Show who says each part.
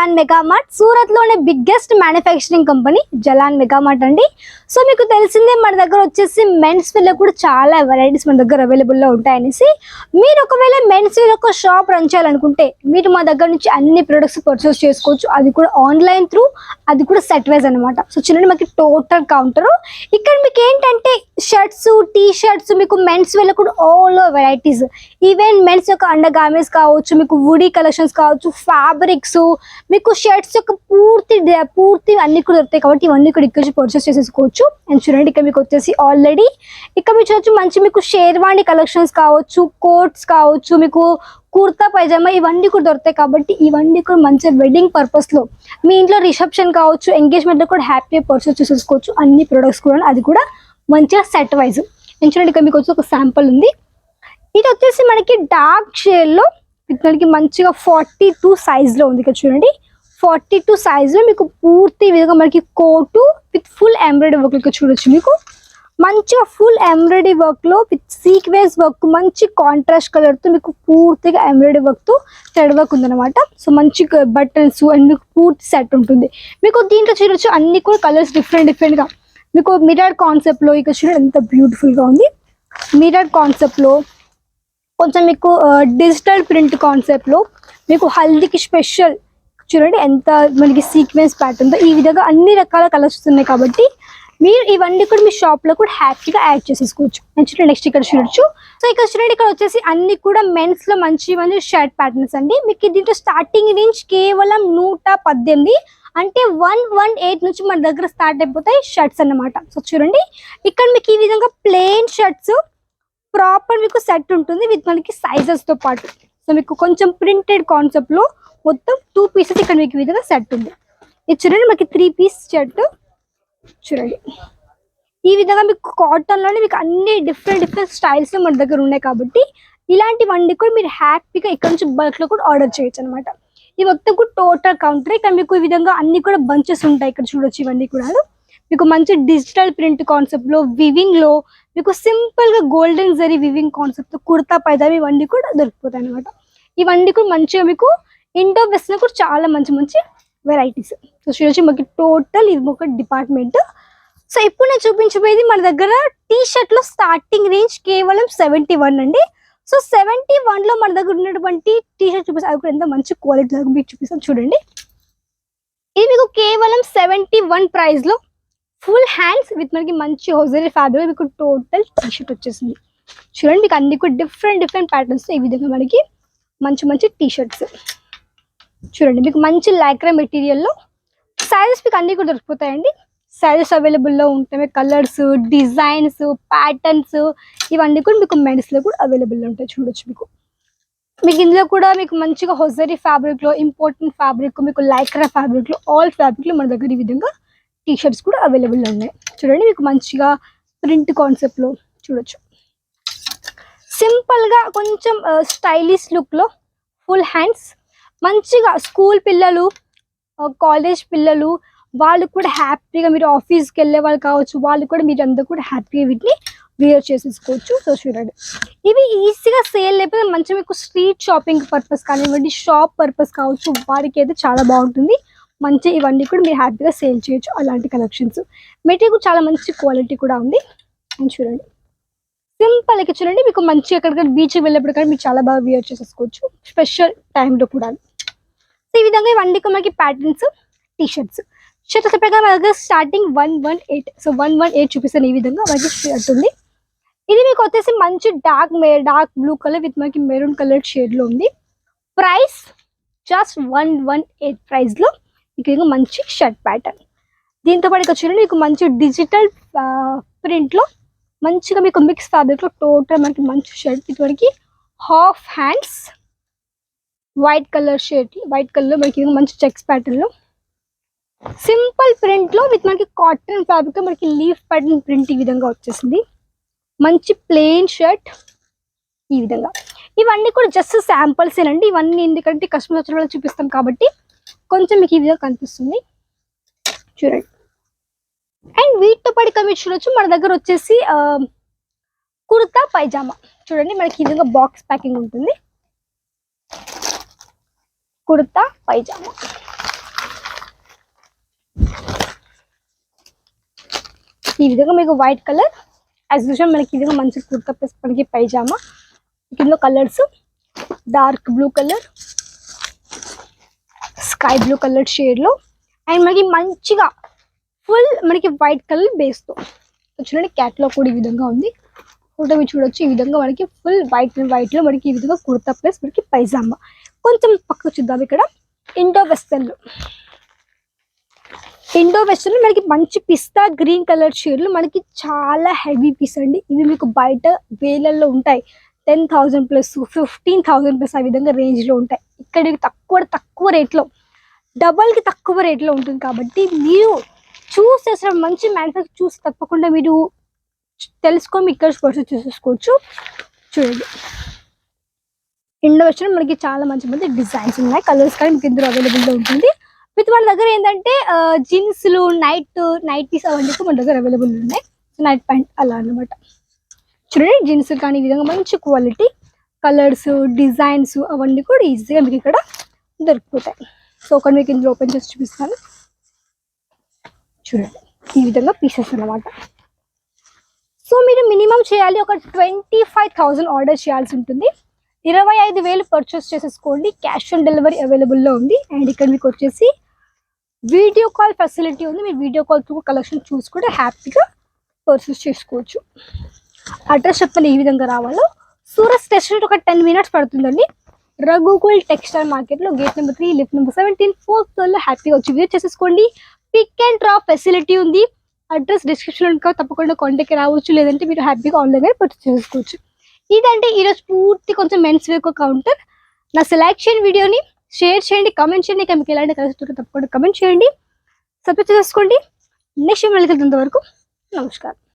Speaker 1: Jalan Megamart. సూరత్లోనే biggest manufacturing company Jalan megamart అండి. So మీకు తెలిసిందే మన దగ్గర వచ్చేసి మెన్స్ వేర్లో కూడా చాలా వెరైటీస్ మన దగ్గర అవైలబుల్లో ఉంటాయనేసి. మీరు ఒకవేళ మెన్స్ వేర్ ఒక షాప్ రన్ చేయాలనుకుంటే మీరు మా దగ్గర నుంచి అన్ని ప్రొడక్ట్స్ పర్చేస్ చేసుకోవచ్చు. అది కూడా ఆన్లైన్ త్రూ అది కూడా సెట్ వైజ్ అనమాట సో చూడండి మనకి టోటల్ కౌంటర్ ఇక్కడ మీకు ఏంటంటే షర్ట్స్ టీ షర్ట్స్ మీకు మెన్స్ వేర్లో కూడా ఆల్ వెరైటీస్ ఈవెన్ మెన్స్ యొక్క అండర్ గార్మెంట్స్ కావచ్చు మీకు వుడీ కలెక్షన్స్ కావచ్చు ఫ్యాబ్రిక్స్ మీకు షర్ట్స్ యొక్క పూర్తి పూర్తి అన్ని కూడా దొరుకుతాయి కాబట్టి ఇవన్నీ కూడా ఇక్కడ పర్చేస్ చేసేసుకోవచ్చు. అండ్ చూడండి ఇక్కడ మీకు వచ్చేసి ఆల్రెడీ ఇక్కడ మీరు చూడొచ్చు మంచి మీకు షేర్వాణి కలెక్షన్స్ కావచ్చు కోట్స్ కావచ్చు మీకు కుర్తా పైజామా ఇవన్నీ కూడా దొరుకుతాయి కాబట్టి ఇవన్నీ కూడా మంచి వెడ్డింగ్ పర్పస్లో మీ ఇంట్లో రిసెప్షన్ కావచ్చు ఎంగేజ్మెంట్లో కూడా హ్యాపీగా పర్చేస్ చేసేసుకోవచ్చు. అన్ని ప్రొడక్ట్స్ కూడా అది కూడా మంచిగా సెట్ వైజ్ నేను చూడండి ఇక్కడ మీకు వచ్చి ఒక శాంపుల్ ఉంది. ఇది వచ్చేసి మనకి డార్క్ షేడ్లో లో మనకి మంచిగా ఫార్టీ టూ సైజ్లో ఉంది. ఇక్కడ చూడండి ఫార్టీ టూ సైజులో మీకు పూర్తి విధంగా మనకి coat with full embroidery work ఇక్కడ చూడొచ్చు మీకు. మంచిగా ఫుల్ ఎంబ్రాయిడరీ వర్క్లో విత్ సీక్వెన్స్ వర్క్ మంచి కాంట్రాస్ట్ కలర్తో మీకు పూర్తిగా ఎంబ్రాయిడరీ వర్క్తో థ్రెడ్ వర్క్ ఉందన్నమాట. సో మంచి బటన్స్ అండ్ మీకు పూర్తి సెట్ ఉంటుంది. మీకు దీంట్లో చూడొచ్చు అన్ని కూడా కలర్స్ డిఫరెంట్ డిఫరెంట్గా మీకు మిరర్ కాన్సెప్ట్లో ఇక ఇక్కడ చూడండి ఎంత బ్యూటిఫుల్గా ఉంది. మిరర్ కాన్సెప్ట్లో కొంచెం మీకు డిజిటల్ ప్రింట్ కాన్సెప్ట్లో మీకు హల్దీకి స్పెషల్ చూడండి ఎంత మనకి సీక్వెన్స్ ప్యాటర్న్తో ఈ విధంగా అన్ని రకాల కలర్స్ ఉన్నాయి కాబట్టి మీరు ఇవన్నీ కూడా మీ షాప్లో కూడా హ్యాపీగా యాడ్ చేసేసుకోవచ్చు. నెక్స్ట్ నెక్స్ట్ ఇక్కడ చూడొచ్చు. సో ఇక్కడ చూడండి ఇక్కడ వచ్చేసి అన్ని కూడా మెన్స్లో మంచి మంచి షర్ట్ ప్యాటర్న్స్ అండి. మీకు దీంట్లో స్టార్టింగ్ రేంజ్ కేవలం నూట పద్దెనిమిది అంటే వన్ వన్ ఎయిట్ నుంచి మన దగ్గర స్టార్ట్ అయిపోతాయి షర్ట్స్ అన్నమాట. సో చూడండి. ఇక్కడ మీకు ఈ విధంగా ప్లెయిన్ షర్ట్స్ ప్రాపర్ మీకు సెట్ ఉంటుంది విత్ మనకి సైజెస్తో పాటు. సో మీకు కొంచెం ప్రింటెడ్ కాన్సెప్ట్లో మొత్తం టూ పీసెస్ ఇక్కడ మీకు విధంగా సెట్ ఉంది. ఇది చూడండి మనకి త్రీ పీస్ షర్ట్ చూడండి. ఈ విధంగా మీకు కాటన్లోనే మీకు అన్ని డిఫరెంట్ డిఫరెంట్ స్టైల్స్ మన దగ్గర ఉన్నాయి కాబట్టి ఇలాంటివన్నీ కూడా మీరు హ్యాపీగా ఇక్కడ నుంచి బల్క్లో కూడా ఆర్డర్ చేయొచ్చు అనమాట ఇది మొత్తం కూడా టోటల్ కౌంటర్ ఇక్కడ మీకు ఈ విధంగా అన్ని కూడా బంచెస్ ఉంటాయి ఇక్కడ చూడొచ్చు ఇవన్నీ కూడా మీకు మంచి డిజిటల్ ప్రింట్ కాన్సెప్ట్లో వివింగ్లో మీకు సింపుల్గా golden zari weaving concept kurta పైదా ఇవన్నీ కూడా దొరికిపోతాయి అనమాట ఇవన్నీ కూడా మంచిగా మీకు ఇండో వెస్ట్ కూడా చాలా మంచి మంచి వెరైటీస్. సో చూడొచ్చు మనకి టోటల్ ఇది ఒక డిపార్ట్మెంట్. సో ఇప్పుడు నేను చూపించబోయేది మన దగ్గర టీ షర్ట్లో స్టార్టింగ్ రేంజ్ కేవలం సెవెంటీ వన్ అండి. సో సెవెంటీ వన్లో మన దగ్గర ఉన్నటువంటి టీ షర్ట్ చూపిస్తాను అది కూడా ఎంత మంచి క్వాలిటీ లాగా మీకు చూపిస్తాను చూడండి. ఇది మీకు కేవలం సెవెంటీ వన్ ప్రైస్లో ఫుల్ హ్యాండ్స్ విత్ మనకి మంచి హౌజరీ ఫ్యాబ్రిక్ మీకు టోటల్ టీ షర్ట్ వచ్చేసింది. చూడండి మీకు అన్ని కూడా డిఫరెంట్ డిఫరెంట్ ప్యాటర్న్స్ ఈ విధంగా మనకి మంచి మంచి టీ షర్ట్స్ చూడండి మీకు మంచి లైక్రా మెటీరియల్లో సైజెస్ మీకు అన్ని కూడా దొరికిపోతాయండి. సైజెస్ అవైలబుల్లో ఉంటాయి కలర్స్ డిజైన్స్ ప్యాటర్న్స్ ఇవన్నీ కూడా మీకు మెడిస్లో కూడా అవైలబుల్ ఉంటాయి చూడొచ్చు మీకు. మీకు ఇందులో కూడా మీకు మంచిగా హొజరీ ఫ్యాబ్రిక్లో ఇంపార్టెంట్ ఫ్యాబ్రిక్ మీకు లైక్రా ఫ్యాబ్రిక్లో ఆల్ ఫ్యాబ్రిక్లో మన దగ్గర ఈ విధంగా టీ షర్ట్స్ కూడా అవైలబుల్ ఉన్నాయి. చూడండి మీకు మంచిగా ప్రింట్ కాన్సెప్ట్లో చూడొచ్చు. సింపుల్గా కొంచెం స్టైలిష్ లుక్లో ఫుల్ హ్యాండ్స్ మంచిగా స్కూల్ పిల్లలు కాలేజ్ పిల్లలు వాళ్ళు కూడా హ్యాపీగా మీరు ఆఫీస్కి వెళ్ళే వాళ్ళు కావచ్చు వాళ్ళు కూడా మీరు అందరూ కూడా హ్యాపీగా వీటిని వేర్ చేసేసుకోవచ్చు. సో చూడండి. ఇవి ఈజీగా సేల్ లేకపోతే మంచిగా మీకు స్ట్రీట్ షాపింగ్ పర్పస్ కానివ్వండి షాప్ పర్పస్ కావచ్చు వారికి అయితే చాలా బాగుంటుంది. మంచి ఇవన్నీ కూడా మీరు హ్యాపీగా సేల్ చేయొచ్చు అలాంటి కలెక్షన్స్. మెటీరియల్ చాలా మంచి క్వాలిటీ కూడా ఉంది. అండ్ చూడండి. సింపుల్గా చూడండి మీకు మంచి ఎక్కడికైనా బీచ్ వెళ్ళేప్పుడు కానీ మీరు చాలా బాగా వేర్ చేసేసుకోవచ్చు. స్పెషల్ టైంలో కూడా. సో ఈ విధంగా ఇవన్నీ మనకి ప్యాటర్న్స్ టీషర్ట్స్ షర్ట్స్ ప్రకారం మన దగ్గర starting one one eight so one one eight చూపిస్తాను ఈ విధంగా మనకి షర్ట్ ఉంది. ఇది మీకు వచ్చేసి మంచి డార్క్ మే డార్క్ బ్లూ కలర్ విత్ మనకి మెరూన్ కలర్ షేడ్లో ఉంది. Price just one one eight ప్రైస్లో మీకు మంచి షర్ట్ ప్యాటర్న్ దీంతో పాటు వచ్చిన మీకు మంచి డిజిటల్ ప్రింట్లో మంచిగా మీకు మిక్స్ ఫ్యాబ్రిక్లో టోటల్ మనకి మంచి షర్ట్ ఇది మనకి half hands white colour shirt white కలర్లో మనకి మంచి చెక్స్ ప్యాటర్న్లో సింపుల్ ప్రింట్లో విత్ మనకి కాటన్ ఫ్యాబ్రిక్ మనకి లీఫ్ ప్యాటర్న్ ప్రింట్ ఈ విధంగా వచ్చేసింది. మంచి ప్లెయిన్ షర్ట్ ఈ విధంగా. ఇవన్నీ కూడా జస్ట్ శాంపుల్స్ ఏనండి ఇవన్నీ ఎందుకంటే కస్టమర్ వచ్చిన వాళ్ళు చూపిస్తాం కాబట్టి కొంచెం మీకు ఈ విధంగా కనిపిస్తుంది. చూడండి. అండ్ వీటితో పాటు కమిషన్ వచ్చి చూడొచ్చు మన దగ్గర వచ్చేసి కుర్తా పైజామా. చూడండి మనకి ఈ విధంగా బాక్స్ ప్యాకింగ్ ఉంటుంది. కుర్తా పైజామా. ఈ విధంగా మీకు వైట్ కలర్ యాజ్ యూజువల్ మనకి ఇదిగా మంచి కుర్తా ప్లస్ మనకి పైజామా ఇందులో colours dark blue colour sky blue colour షేడ్లో అండ్ మనకి మంచిగా ఫుల్ మనకి వైట్ కలర్ బేస్తో చూడండి క్యాట్లో కూడా ఈ విధంగా ఉంది. కుర్తా మీరు చూడొచ్చు ఈ విధంగా మనకి ఫుల్ వైట్ వైట్లో మనకి ఈ విధంగా కుర్తా ప్లస్ మనకి పైజామా. కొంచెం పక్కకు చూద్దాం ఇక్కడ. ఇండో వెస్టర్న్లో ఇండో వెస్టర్న్ మనకి మంచి పిస్తా గ్రీన్ కలర్ షేడ్లు మనకి చాలా హెవీ పీస్ అండి. ఇవి మీకు బయట వేలల్లో ఉంటాయి. Ten thousand plus fifteen thousand plus ఆ విధంగా రేంజ్లో ఉంటాయి. ఇక్కడ తక్కువ తక్కువ రేట్లో డబల్కి తక్కువ రేట్లో ఉంటుంది కాబట్టి మీరు చూస్ చేసిన మంచి మ్యానుఫ్యాక్చర్ చూసి తప్పకుండా మీరు తెలుసుకొని మీకు ఇక్కడ పర్చేస్ చూసేసుకోవచ్చు. చూడండి. ఇండో వచ్చిన మనకి చాలా మంచి మంచి డిజైన్స్ ఉన్నాయి. కలర్స్ కానీ మీకు ఇందులో అవైలబుల్గా ఉంటుంది. విత్ మన దగ్గర ఏంటంటే జీన్స్లు నైట్ నైటీస్ అవన్నీ కూడా మన దగ్గర అవైలబుల్ ఉన్నాయి. నైట్ ప్యాంట్ అలా అన్నమాట. చూడండి జీన్స్ కానీ ఈ విధంగా మంచి క్వాలిటీ. కలర్స్ డిజైన్స్ అవన్నీ కూడా ఈజీగా మీకు ఇక్కడ దొరికిపోతాయి. సో ఒకటి మీకు ఇందులో ఓపెన్ చేసి చూపిస్తాను. చూడండి. ఈ విధంగా పీసెస్ అన్నమాట. మినిమం చేయాలి ఒక ట్వంటీ ఫైవ్ థౌజండ్ ఆర్డర్ చేయాల్సి ఉంటుంది. ఇరవై ఐదు వేలు పర్చేస్ చేసేసుకోండి. క్యాష్ ఆన్ డెలివరీ అవైలబుల్లో ఉంది. అండ్ ఇక్కడ మీకు వచ్చేసి వీడియో కాల్ ఫెసిలిటీ ఉంది. మీరు వీడియో కాల్ త్రూ కలెక్షన్ చూసి కూడా హ్యాపీగా పర్చేస్ చేసుకోవచ్చు. అడ్రస్ చెప్తాను ఏ విధంగా రావాలో. సూరత్ స్టేషన్ ఒక టెన్ మినిట్స్ పడుతుందండి. రఘుకుల్ టెక్స్టైల్ మార్కెట్లో gate number three lift number seventeen fourth ఫ్లోర్లో హ్యాపీగా వచ్చి విజిట్ చేసేసుకోండి. పిక్ అండ్ డ్రాప్ ఫెసిలిటీ ఉంది. అడ్రస్ డిస్క్రిప్షన్ ఇంకా తప్పకుండా కాంటాక్ట్ రావచ్చు లేదంటే మీరు హ్యాపీగా ఆన్లైన్ పర్చేస్ చేసుకోవచ్చు. ఇదంటే ఈరోజు పూర్తి కొంచెం మెన్స్ వేర్ కౌంటర్ నా సెలెక్షన్ వీడియోని షేర్ చేయండి కమెంట్ చేయండి ఇంకా మీకు ఎలాంటి కలిసి తప్పకుండా కమెంట్ చేయండి. సబ్స్క్రైబ్ చేసుకోండి. నెక్స్ట్ మళ్ళీ వరకు నమస్కారం.